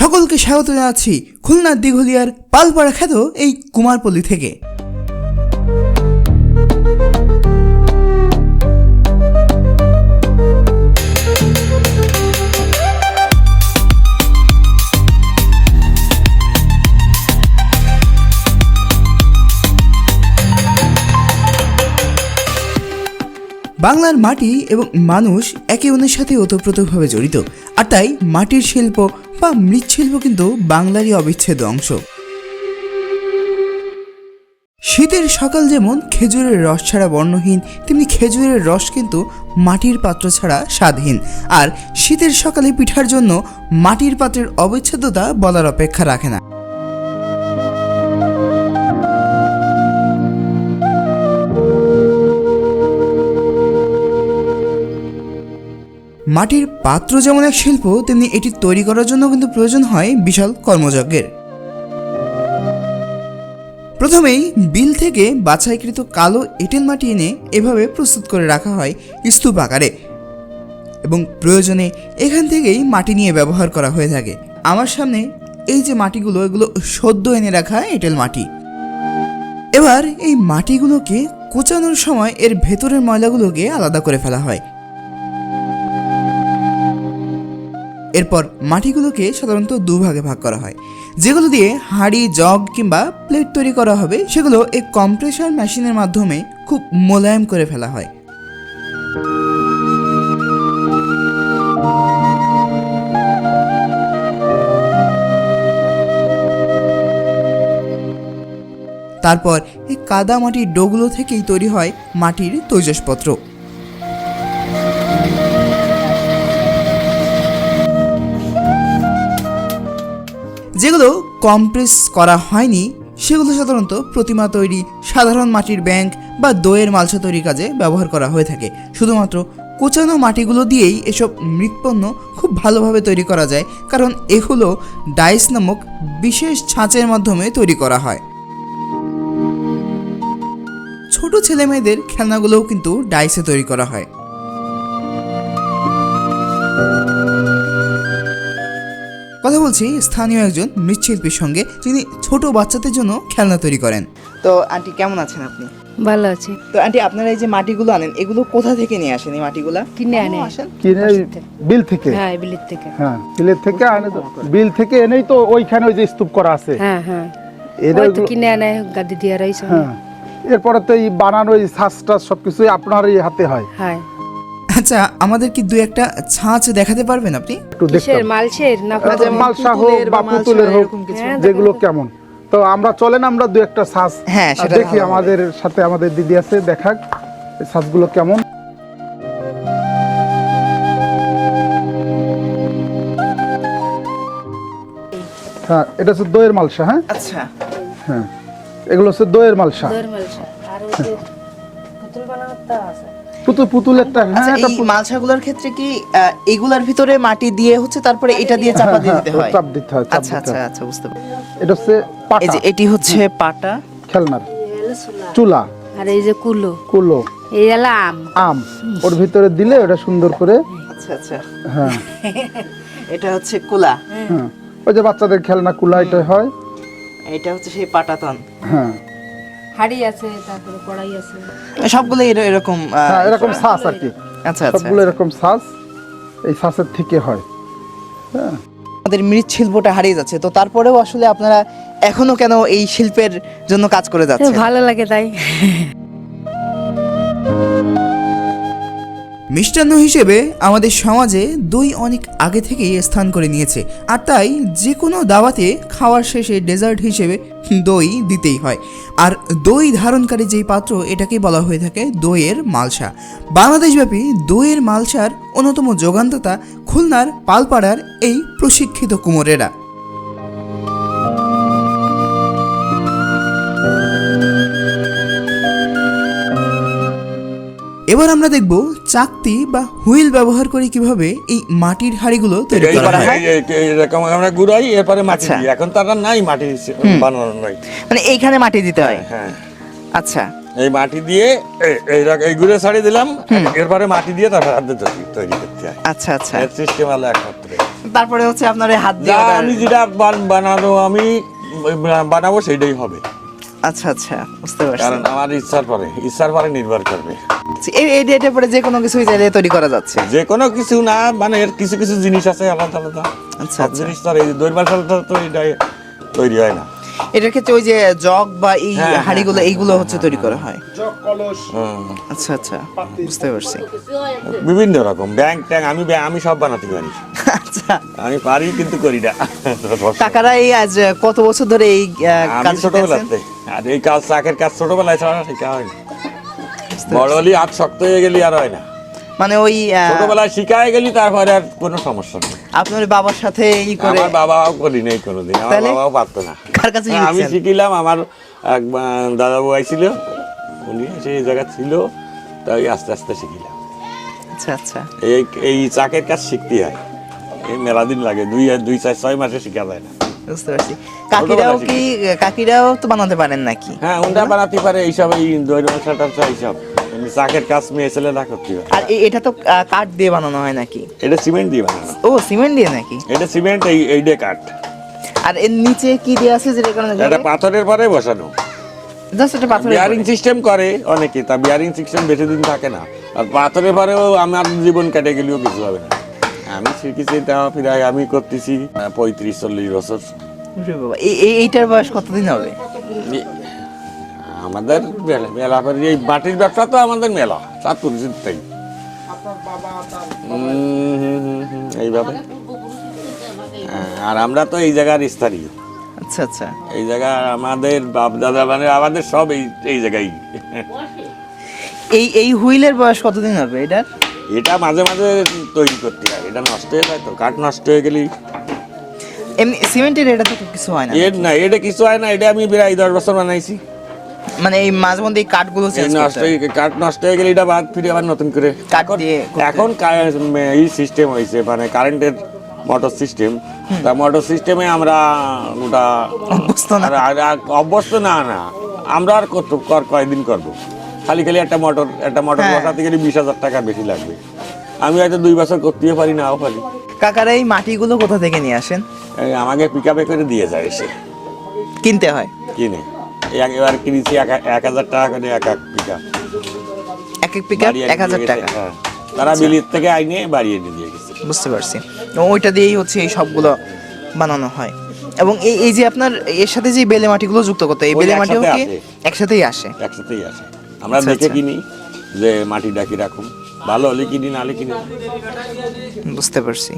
সকলকে স্বাগত জানাচ্ছি খুলনার দিঘলিয়ার পালপাড়া খ্যাত এই কুমারপল্লী থেকে। বাংলার মাটি এবং মানুষ একে অন্যের সাথে ওতপ্রোতভাবে জড়িত। আর তাই মাটির শিল্প বা মৃৎশিল্প কিন্তু বাংলারই অবিচ্ছেদ্য অংশ। শীতের সকাল যেমন খেজুরের রস ছাড়া বর্ণহীন, তেমনি খেজুরের রস কিন্তু মাটির পাত্র ছাড়া স্বাদহীন। আর শীতের সকালে পিঠার জন্য মাটির পাত্রের অবিচ্ছেদ্যতা বলার অপেক্ষা রাখে না। মাটির পাত্র যেমন এক শিল্প, তেমনি এটি তৈরি করার জন্য কিন্তু প্রয়োজন হয় বিশাল কর্মযজ্ঞের। প্রথমেই বিল থেকে বাছাইকৃত কালো এঁটেল মাটি এনে এভাবে প্রস্তুত করে রাখা হয় স্তূপ আকারে। এবং প্রয়োজনে এখান থেকেই মাটি নিয়ে ব্যবহার করা হয়ে থাকে। আমার সামনে এই যে মাটিগুলো, এগুলো সদ্য এনে রাখা এঁটেল মাটি। এবার এই মাটিগুলোকে কোচানোর সময় এর ভেতরের ময়লাগুলোকে আলাদা করে ফেলা হয়। এরপর মাটিগুলোকে সাধারণত দুভাগে ভাগ করা হয়। যেগুলো দিয়ে হাঁড়ি, জগ কিংবা প্লেট তৈরি করা হবে, সেগুলো এই কম্প্রেসার মেশিনের মাধ্যমে খুব মোলায়েম করে ফেলা হয়। তারপর এই কাদা মাটির ডোগুলো থেকেই তৈরি হয় মাটির তৈজসপত্র। যেগুলো কম্প্রেস করা হয়নি, সেগুলো সাধারণত প্রতিমা তৈরি, সাধারণ মাটির ব্যাংক বা দইয়ের মালসা তৈরির কাজে ব্যবহার করা হয়ে থাকে। শুধুমাত্র কোচানো মাটিগুলো দিয়েই এসব মৃৎপণ্য খুব ভালোভাবে তৈরি করা যায়, কারণ এগুলো ডাইস নামক বিশেষ ছাঁচের মাধ্যমে তৈরি করা হয়। ছোট ছেলে মেয়েদের খেলনাগুলোও কিন্তু ডাইসে তৈরি করা হয়। কথা বলছি স্থানীয় একজন মৃৎশিল্পীর সঙ্গে যিনি ছোট বাচ্চাদের জন্য খেলনা তৈরি করেন। তো আন্টি কেমন আছেন আপনি? ভালো আছে। তো আন্টি আপনারা এই যে মাটিগুলো আনেন এগুলো কোথা থেকে নিয়ে আসেন এই মাটিগুলা? কিনে আনে। আসেন? কিনে বিল থেকে? হ্যাঁ বিলের থেকে। হ্যাঁ বিলের থেকে আনে তো। বিল থেকে এনেই তো ওইখানে ওই যে স্তূপ করা আছে। হ্যাঁ হ্যাঁ। এটা তো কিনে আনে গাদি দিয়ে রয়েছে হ্যাঁ। এরপরে তো এই বানানো এই টাস সবকিছুই আপনার এই হাতে হয়। হ্যাঁ। আচ্ছা আমাদের কি দু একটা ছাঁচ দেখাতে পারবেন আপনি? একটু কিসের দেখতাম মালসের না আচ্ছা, মালসা হোক বা পুতুলের হোক কিছু। হ্যাঁ, যেগুলো কেমন। তো আমরা চলেন আমরা দু একটা ছাঁচ। হ্যাঁ, সেটা দেখি আমাদের সাথে আমাদের দিদি আছে দেখাক এই শ্বাসগুলো কেমন। হ্যাঁ এটা হচ্ছে দইয়ের মালসা হ্যাঁ? আচ্ছা। হ্যাঁ এগুলো হচ্ছে দইয়ের মালসা দর মালসা আর ওই যে পুতুল বানানোটা আছে। পুতুল পুতুলেরটা আচ্ছা হ্যাঁ এটা মালসাগুলোর ক্ষেত্রে কি আহ, এগুলার ভিতরে মাটি দিয়ে হচ্ছে তারপরে এটা দিয়ে চাপা দিয়ে দিতে হয়? চাপ দিতে হয় আচ্ছা আচ্ছা আচ্ছা বুঝতে পারছি। এটা হচ্ছে এই যে এটি হচ্ছে পাটা। খেলনার। চুলা। আর এই যে কুলো। কুলো। এই এলো আম। আম। ওর ভিতরে দিলে ওটা সুন্দর করে আচ্ছা আচ্ছা। হ্যাঁ। এটা হচ্ছে কুলা। হ্যাঁ ওই যে বাচ্চাদের খেলনা কুলা এটা হয়। এটা হচ্ছে সেই পাটাতন। হ্যাঁ। হাড়ি আছে তারপরে কড়াই আছে। সবগুলো এরকম হ্যাঁ এরকম শ্বাস আর কি। আচ্ছা আচ্ছা। সবগুলো এরকম শ্বাস এই শ্বাসের থেকে হয়। হ্যাঁ। আমাদের মৃৎশিল্পটা হারিয়ে যাচ্ছে। তো তারপরেও আসলে আপনারা এখনও কেন এই শিল্পের জন্য কাজ করে যাচ্ছেন? ভালো লাগে তাই। মিষ্টান্ন হিসেবে আমাদের সমাজে দই অনেক আগে থেকেই স্থান করে নিয়েছে। আর তাই যে কোনো দাওয়াতে খাওয়ার শেষে ডেজার্ট হিসেবে দই দিতেই হয়। আর দই ধারণকারী যেই পাত্র এটাকে বলা হয়ে থাকে দইয়ের মালসা। বাংলাদেশব্যাপী দইয়ের মালসার অন্যতম যোগান্ততা খুলনার পালপাড়ার এই প্রশিক্ষিত কুমোরেরা। এবার আমরা দেখব চাকতি বা হুইল ব্যবহার করে কীভাবে এই মাটির হাড়িগুলো তৈরি করা হয়। এরকম আমরা ঘুরাই এরপরে মাটি আচ্ছা। দিই। এখন তারা নাই মাটি বানানোর নাই। মানে এইখানে মাটি দিতে হয়? হ্যাঁ আচ্ছা। এই মাটি দিয়ে এই- এই ঘুরে ছাড়ি দিলাম। এরপরে মাটি দিয়ে তারপর হাতে তৈরি তৈরি করতে হয়। আচ্ছা আচ্ছা। এর সিস্টেম হলো একমাত্র। তারপরে হচ্ছে আপনার এই হাত দিয়ে আমি যেটা বানানো আমি বানাবো সেটাই হবে। আচ্ছা আচ্ছা বুঝতে পারছি। কারণ আমার ইচ্ছার পরে ইচ্ছার পরে নির্ভর করবে। এই এই ডেটের পরে যে কোনো কিছুই চাইলে তৈরি করা যাচ্ছে। যে কোনো কিছু না মানে এর কিছু কিছু জিনিস আছে আলাদা আলাদা। আচ্ছা, আচ্ছা। জিনিস তো এই তো এটা তৈরি হয় না। এটার ক্ষেত্রে ওই যে জগ বা এই হ্যাঁ, হ্যাঁ, হাড়িগুলো হ্যাঁ, এইগুলো হচ্ছে তৈরি করা হয়। জগ কলস আচ্ছা আচ্ছা বুঝতে পারছি। বিভিন্ন রকম ব্যাংক ট্যাঙ্ক আমি আমি সব বানাতে পারি। আচ্ছা। আমি পারি কিন্তু করি না। কাকারা এই আজ কত বছর ধরে এই কাজ? ছোটবেলাতে আর এই কাজ চাকের কাজ ছোটবেলায় ছাড়া শেখা হয় না বড় হলি হাত শক্ত হয়ে গেলি আর হয় না। মানে ওই ছোটবেলায় শিখায় গেলি তারপরে আর কোনো সমস্যা নেই। আপনার বাবার সাথে ই করে আমার বাবাও করি নেই কোনোদিন আমার বাবাও পারতো না। কার কাছে হ্যাঁ, আমি শিখিলাম আমার এক দাদা বউ আইছিল উনি সেই জায়গা ছিল তাই আস্তে আস্তে শিখিলাম। আচ্ছা আচ্ছা। এই এই চাকের কাজ শিখতে হয়। এই মেলা দিন লাগে দুই দুই চার ছয় মাসে শিখা যায় না। বুঝতে পারছি। কাকিরাও কি কাকিরাও তো বানাতে পারেন নাকি? হ্যাঁ উন্ডা বানাতে পারে এইসব এই মশলাটা এইসব। চাকের কাজ মেয়ে ছেলেরা করতে আর এটা তো কাঠ দিয়ে বানানো হয় নাকি? এটা সিমেন্ট দিয়ে বানানো ও সিমেন্ট দিয়ে নাকি? এটা সিমেন্ট এই এইটা কাঠ। আর এর নিচে কি দিয়ে আছে যেটা কারণে এটা পাথরের পরে বসানো। জাস্ট এটা পাথর বিয়ারিং সিস্টেম করে অনেকে তা বিয়ারিং সিস্টেম বেশি দিন থাকে না। আর পাথরের পরেও আমার জীবন কেটে গেলেও কিছু হবে না। আমি শিখেছি তা প্রায় আমি করতেছি পঁয়ত্রিশ চল্লিশ বছর। এই- এইটার বয়স কতদিন হবে? আমাদের মেলা মেলা এই মাটির ব্যবসা তো আমাদের মেলা চাঁদপুর তাই। আপনার বাবা এইভাবে। হ্যাঁ, আর আমরা তো এই জায়গার স্থানীয় আচ্ছা আচ্ছা। এই জায়গা আমাদের বাপ দাদা মানে আমাদের সব এই এই জায়গায়। এই এই হুইলের বয়স কতদিন হবে এটার? এটা মাঝে মাঝে তৈরি করতে হয় এটা নষ্ট হয়ে যায় তো কাঠ নষ্ট হয়ে গেলেই এমনি সিমেন্টের এটা তো কিছু হয় না এর না এটা কিছু হয় না এটা আমি প্রায় দশ বছর বানাইছি। মানে এই মাঝে মধ্যে কাঠগুলো নষ্ট হয়ে কাঠ নষ্ট হয়ে গেলে এটা বাদ ফিরে আবার নতুন করে। এখন এই সিস্টেম হয়েছে মানে কারেন্টের মোটর সিস্টেম তা মোটর সিস্টেমে আমরা ওটা অভ্যস্ত না। অভ্যস্ত না না। আমরা আর কত কর কয়দিন করব? খালি খালি একটা মোটর একটা মোটর হ্যাঁ। বসাতে গেলে বিশ হাজার টাকা বেশি লাগবে। আমি হয়তো দুই বছর করতেও পারি নাও পারি। কাকারা এই মাটিগুলো কোথা থেকে নিয়ে আসেন? এই আমাকে পিক আপে করে দিয়ে যায় এসে কিনতে হয়? কিনে। এই এক- এবার কিনেছি এক হাজার টাকা করে এক এক পিক আপ এক এক পিক এক হাজার টাকা? হ্যাঁ। তারা বিলির থেকে আইনে বাড়িয়ে দিয়ে গেছে। বুঝতে পারছি। ওইটা দিয়েই হচ্ছে এই সবগুলো বানানো হয়। এবং এই এই যে আপনার এর সাথে যে বেলে মাটিগুলো যুক্ত করতে এই বেলে মাটিও কি আসে। একসাথেই আসে? একসাথেই আছে আমরা আচ্ছা, দেখে আচ্ছা। কিনি যে মাটি ডাকি রাখুন ভালো হলে কিনি না হলে কিনি বুঝতে পারছি।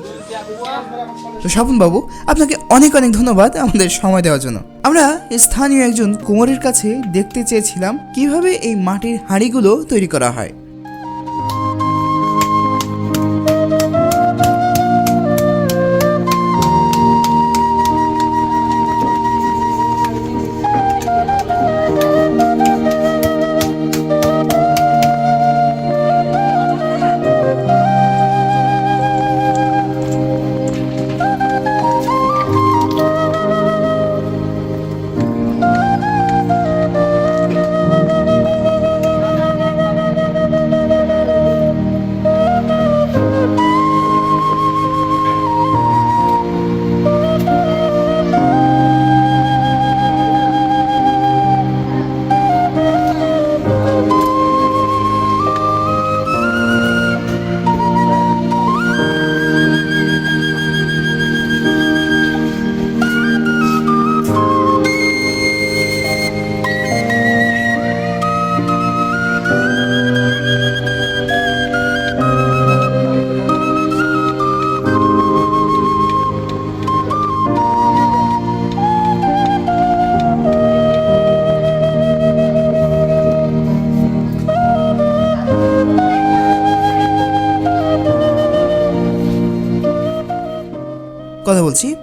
তো স্বপন বাবু আপনাকে অনেক অনেক ধন্যবাদ আমাদের সময় দেওয়ার জন্য। আমরা স্থানীয় একজন কুমারের কাছে দেখতে চেয়েছিলাম কীভাবে এই মাটির হাঁড়িগুলো তৈরি করা হয়।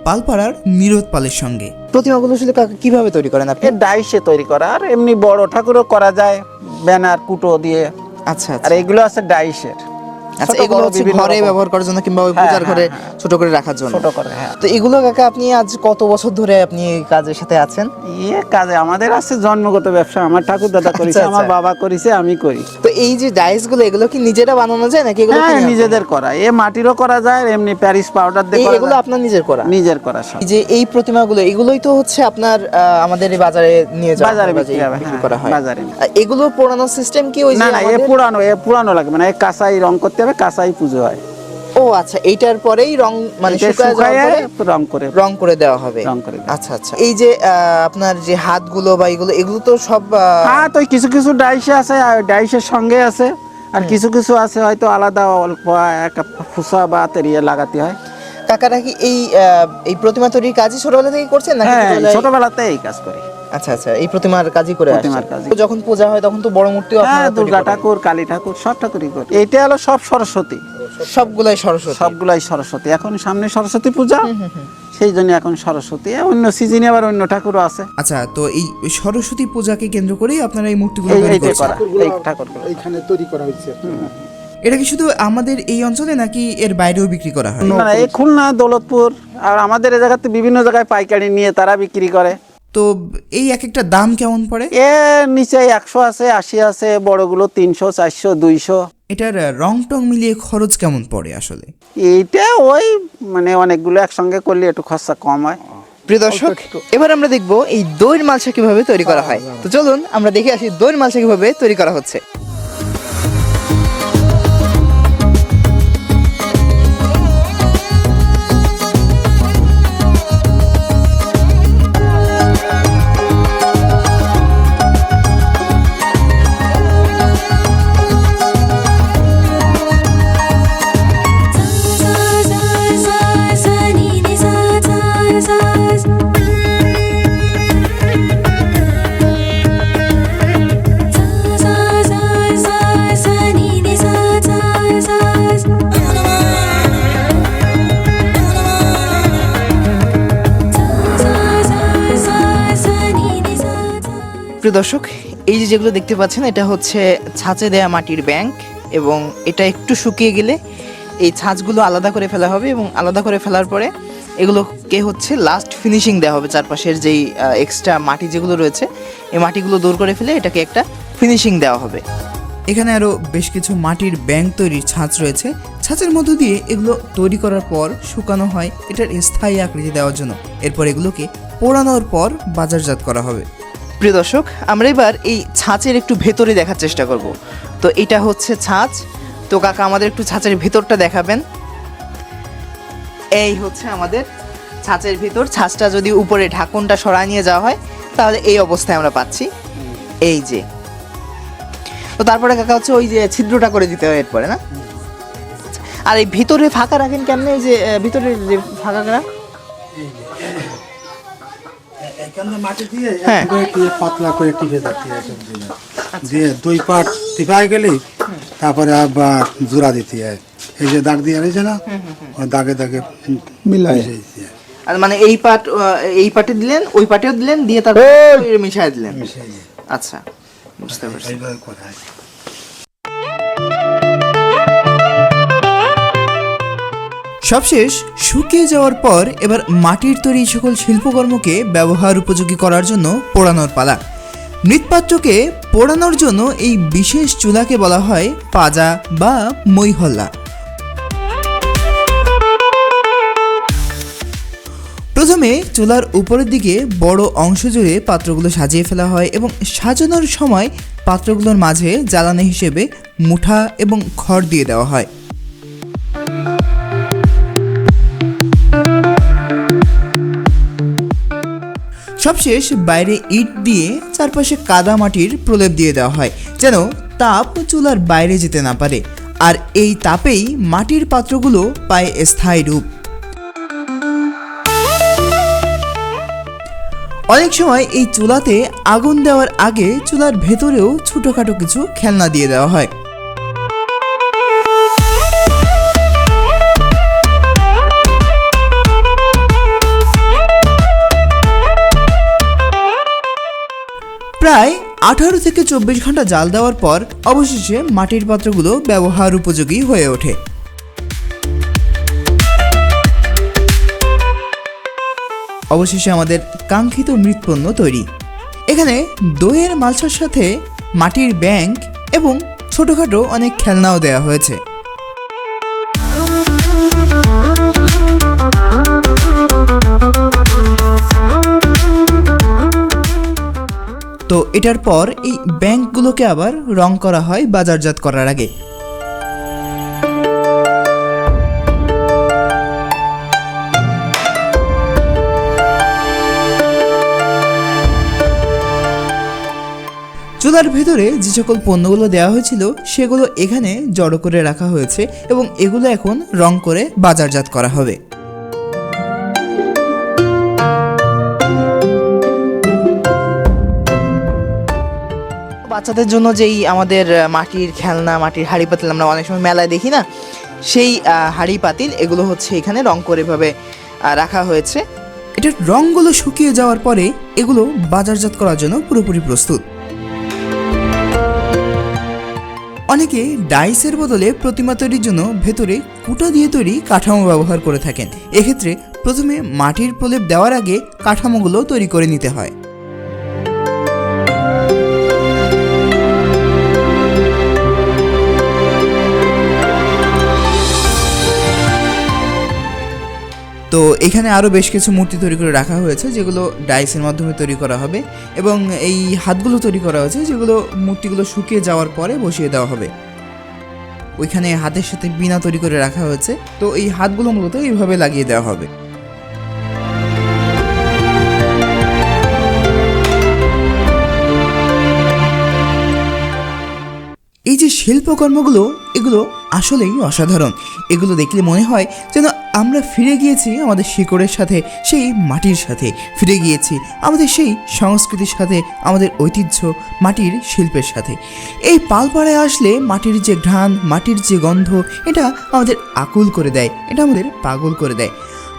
পালপাড়ার নিরোধ পালের সঙ্গে। প্রতিমাগুলো আসলে কাকা কীভাবে তৈরি করেন আপনি? ডাইসে তৈরি করা আর এমনি বড় ঠাকুরও করা যায় ব্যানার কুটো দিয়ে। আচ্ছা আর আচ্ছা। এগুলো আছে ডাইসের আচ্ছা এগুলো হচ্ছে ঘরে ব্যবহার করার জন্য কিংবা ওই পূজার হ্যাঁ, ঘরে হ্যাঁ। ছোট করে রাখার জন্য। ছোট করে হ্যাঁ। তো এগুলো কাকা আপনি আজ কত বছর ধরে আপনি এই কাজের সাথে আছেন? ইয়ে কাজে আমাদের আছে জন্মগত ব্যবসা আমার ঠাকুর দাদা করেছে আচ্ছা, আমার আচ্ছা। বাবা করেছে আমি করি। তো এই যে ডাইসগুলো এগুলো কি নিজেরা বানানো যায় নাকি এগুলো হ্যাঁ নিজেদের করা। এ মাটিরও করা যায় এমনি প্যারিস পাউডার দিয়ে করা এগুলো আপনার নিজের করা? নিজের করা সব। এই যে এই প্রতিমাগুলো এগুলোই তো হচ্ছে আপনার আমাদের এই বাজারে নিয়ে যাওয়া বাজারে বিক্রি করা হয়। বাজারে। এগুলো পোড়ানো সিস্টেম কি ওই যে না না এ পুরানো এ পুরানো লাগবে না এ কাঁচাই রং করতে হবে কাঁচাই পুজো হয়। ও আচ্ছা এইটার পরেই রং মানে শুকায় যাওয়ার পরে রং করে। রং করে দেওয়া হবে। রং করে আচ্ছা আচ্ছা। এই যে আপনার যে হাতগুলো বা এগুলো এগুলো তো সব হ্যাঁ তো কিছু কিছু ডাইসে আছে আর ডাইসের সঙ্গে আছে আর কিছু কিছু আছে হয়তো আলাদা অল্প একটা ফুসা বা তেরিয়ে লাগাতে হয়। কাকারা কি এই এই প্রতিমা তৈরির কাজই ছোটবেলা থেকে করছেন নাকি হ্যাঁ ছোটবেলাতে এই কাজ করি। আচ্ছা আচ্ছা এই প্রতিমার কাজই করে প্রতিমার। তো যখন পূজা হয় তখন তো বড় মূর্তিও হ্যাঁ দুর্গা ঠাকুর কালী ঠাকুর সব ঠাকুরই করি। এইটা হলো সব সরস্বতী। সবগুলাই সরস্বতী। সবগুলাই সরস্বতী। এখন সামনে সরস্বতী পূজা। সেই জন্য এখন সরস্বতী। অন্য সিজনে আবার অন্য ঠাকুরও আছে। আচ্ছা তো এই সরস্বতী পূজাকে কেন্দ্র করেই আপনারা এই মূর্তিগুলো তৈরি করছেন? এই ঠাকুরগুলো। তৈরি করা হয়েছে এটা কি শুধু আমাদের এই অঞ্চলে নাকি এর বাইরেও বিক্রি করা হয়? না না, এই খুলনা দৌলতপুর আর আমাদের এই জায়গাতে বিভিন্ন জায়গায় পাইকারি নিয়ে তারা বিক্রি করে। তো এই এক একটা দাম কেমন পড়ে? এ নিচে একশো আছে আশি আছে বড়গুলো তিনশো চারশো দুইশো। এটার রং টং মিলিয়ে খরচ কেমন পড়ে আসলে? এইটা ওই মানে অনেকগুলো একসঙ্গে করলে একটু খরচা কম হয়। প্রিয় দর্শক এবার আমরা দেখব এই দইয়ের মালসা কীভাবে তৈরি করা হয়। তো চলুন আমরা দেখে আসি দইয়ের মালসা কীভাবে তৈরি করা হচ্ছে। প্রিয় দর্শক, এই যে যেগুলো দেখতে পাচ্ছেন, এটা হচ্ছে ছাঁচে দেয়া মাটির ব্যাংক এবং এটা একটু শুকিয়ে গেলে এই ছাঁচগুলো আলাদা করে ফেলা হবে এবং আলাদা করে ফেলার পরে এগুলোকে হচ্ছে লাস্ট ফিনিশিং দেওয়া হবে চারপাশের যেই এক্সট্রা মাটি যেগুলো রয়েছে, এই মাটিগুলো দূর করে ফেলে এটাকে একটা ফিনিশিং দেওয়া হবে। এখানে আরও বেশ কিছু মাটির ব্যাংক তৈরির ছাঁচ রয়েছে। ছাঁচের মধ্য দিয়ে এগুলো তৈরি করার পর শুকানো হয়, এটার স্থায়ী আকৃতি দেওয়ার জন্য। এরপর এগুলোকে পোড়ানোর পর বাজারজাত করা হবে। প্রিয় দর্শক, আমরা এবার এই ছাঁচের একটু ভেতরে দেখার চেষ্টা করব। তো এটা হচ্ছে ছাঁচ। তো কাকা, আমাদের একটু ছাঁচের ভেতরটা দেখাবেন। এই হচ্ছে আমাদের ছাঁচের ভিতর। ছাঁচটা যদি উপরে ঢাকনটা সরায় নিয়ে যাওয়া হয়, তাহলে এই অবস্থায় আমরা পাচ্ছি। এই যে। তো তারপরে কাকা হচ্ছে ওই যে ছিদ্রটা করে দিতে হয় এরপরে, না? আর এই ভিতরে ফাঁকা রাখেন কেমনে? এই যে ভিতরে যে ফাঁকা হ্যাঁ। একটু একটু পাতলা করে টিপে দিয়ে। দিয়ে দুই পাট টিপাই গেলেই তারপরে আবার জোড়া দিতে হয় এই যে দাগ দিয়ে রয়েছে না দাগে দাগে মিলাই। দিতে হয়। আর মানে এই পাট এই পাটে দিলেন ওই পাটেও দিলেন দিয়ে তারপরে মিশাই দিলেন মিশিয়ে আচ্ছা বুঝতে পারছি সবশেষ, শুকিয়ে যাওয়ার পর এবার মাটির তৈরি সকল শিল্পকর্মকে ব্যবহার উপযোগী করার জন্য পোড়ানোর পালা। মৃৎপাত্রকে পোড়ানোর জন্য এই বিশেষ চুলাকে বলা হয় পাজা বা মৈহল্লা। প্রথমে চুলার উপরের দিকে বড় অংশ জুড়ে পাত্রগুলো সাজিয়ে ফেলা হয় এবং সাজানোর সময় পাত্রগুলোর মাঝে জ্বালানি হিসেবে মুঠা এবং খড় দিয়ে দেওয়া হয়। সবশেষ বাইরে ইট দিয়ে চারপাশে কাদা মাটির প্রলেপ দিয়ে দেওয়া হয়, যেন তাপ চুলার বাইরে যেতে না পারে। আর এই তাপেই মাটির পাত্রগুলো পায় স্থায়ী রূপ। অনেক সময় এই চুলাতে আগুন দেওয়ার আগে চুলার ভেতরেও ছোটোখাটো কিছু খেলনা দিয়ে দেওয়া হয়। প্রায় আঠারো থেকে চব্বিশ ঘণ্টা জাল দেওয়ার পর অবশেষে মাটির পাত্রগুলো ব্যবহার উপযোগী হয়ে ওঠে। অবশেষে আমাদের কাঙ্ক্ষিত মৃৎপণ্য তৈরি। এখানে দইয়ের মালসার সাথে মাটির ব্যাংক এবং ছোট ছোটোখাটো অনেক খেলনাও দেওয়া হয়েছে। তো এটার পর এই ব্যাংকগুলোকে আবার রং করা হয় বাজারজাত করার আগে। চুলার ভেতরে যে সকল পণ্যগুলো দেওয়া হয়েছিল, সেগুলো এখানে জড়ো করে রাখা হয়েছে এবং এগুলো এখন রং করে বাজারজাত করা হবে। বাচ্চাদের জন্য যেই আমাদের মাটির খেলনা, মাটির হাড়ি পাতিল আমরা অনেক সময় মেলায় দেখি না, সেই হাঁড়ি পাতিল এগুলো হচ্ছে এখানে রং করে ভাবে রাখা হয়েছে। এটার রঙগুলো শুকিয়ে যাওয়ার পরে এগুলো বাজারজাত করার জন্য পুরোপুরি প্রস্তুত। অনেকে ডাইসের বদলে প্রতিমা তৈরির জন্য ভেতরে কুটা দিয়ে তৈরি কাঠামো ব্যবহার করে থাকেন। এক্ষেত্রে প্রথমে মাটির প্রলেপ দেওয়ার আগে কাঠামোগুলো তৈরি করে নিতে হয়। তো এখানে আরও বেশ কিছু মূর্তি তৈরি করে রাখা হয়েছে, যেগুলো ডাইসের মাধ্যমে তৈরি করা হবে এবং এই হাতগুলো তৈরি করা হয়েছে, যেগুলো মূর্তিগুলো শুকিয়ে যাওয়ার পরে বসিয়ে দেওয়া হবে। ওইখানে হাতের সাথে বিনা তৈরি করে রাখা হয়েছে, তো এই হাতগুলো মূলত এইভাবে লাগিয়ে দেওয়া হবে। এই যে শিল্পকর্মগুলো, এগুলো আসলেই অসাধারণ। এগুলো দেখলে মনে হয় যেন আমরা ফিরে গিয়েছি আমাদের শিকড়ের সাথে, সেই মাটির সাথে। ফিরে গিয়েছি আমাদের সেই সংস্কৃতির সাথে, আমাদের ঐতিহ্য মাটির শিল্পের সাথে। এই পালপাড়ায় আসলে মাটির যে ঘ্রাণ, মাটির যে গন্ধ, এটা আমাদের আকুল করে দেয়, এটা আমাদের পাগল করে দেয়।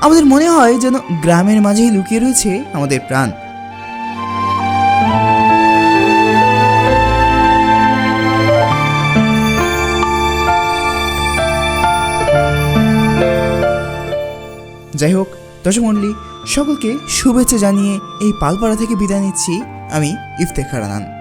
আমাদের মনে হয় যেন গ্রামের মাঝেই লুকিয়ে রয়েছে আমাদের প্রাণ। যাই হোক, দর্শক মণ্ডলী, সকলকে শুভেচ্ছা জানিয়ে এই পালপাড়া থেকে বিদায় নিচ্ছি। আমি ইফতেখার আনান।